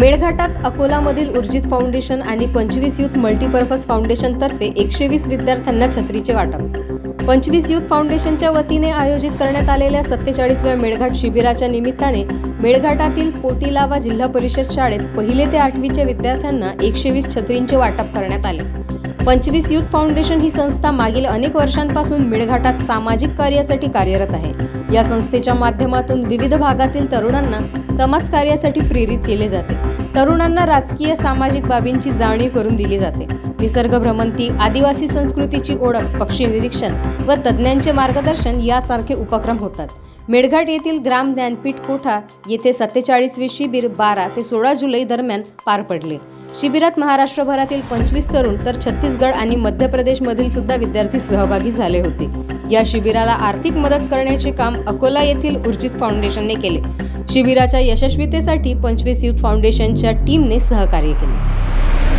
मेळघाटात अकोलामधील उर्जित फाउंडेशन आणि पंचवीस युथ मल्टीपर्पज फाउंडेशनतर्फे एकशे वीस विद्यार्थ्यांना छत्रीचे वाटप. पंचवीस युथ फाउंडेशनच्या वतीने आयोजित करण्यात आलेल्या सत्तेचाळीसव्या मेळघाट शिबिराच्या निमित्ताने मेळघाटातील पोटीलावा जिल्हा परिषद शाळेत पहिले ते आठवीच्या विद्यार्थ्यांना एकशे वीस छत्रींचे वाटप करण्यात आले. पंचवीस युथ फाउंडेशन ही संस्था मागील अनेक वर्षांपासून मेळघाटात सामाजिक कार्यासाठी कार्यरत आहे. या संस्थेच्या माध्यमातून विविध भागातील तरुणांना समाजकार्यासाठी प्रेरित केले जाते. तरुणांना राजकीय सामाजिक बाबींची जाणीव करून दिली जाते. निसर्ग भ्रमंती आदिवासी संस्कृतीची ओळख पक्षी निरीक्षण व तज्ज्ञांचे मार्गदर्शन यासारखे उपक्रम होतात. मेळघाट येथील ग्राम ज्ञानपीठ कोठा येथे सत्तेचाळीसवे शिबिर बारा ते सोळा जुलै दरम्यान पार पडले. शिबिरात महाराष्ट्रभरातील पंचवीस तरुण तर छत्तीसगड आणि मध्य प्रदेशमधील सुद्धा विद्यार्थी सहभागी झाले होते. या शिबिराला आर्थिक मदत करण्याचे काम अकोला येथील उर्जित फाउंडेशनने केले. शिबिराच्या यशस्वीतेसाठी पंचवीस युथ फाउंडेशनच्या टीमने सहकार्य केले.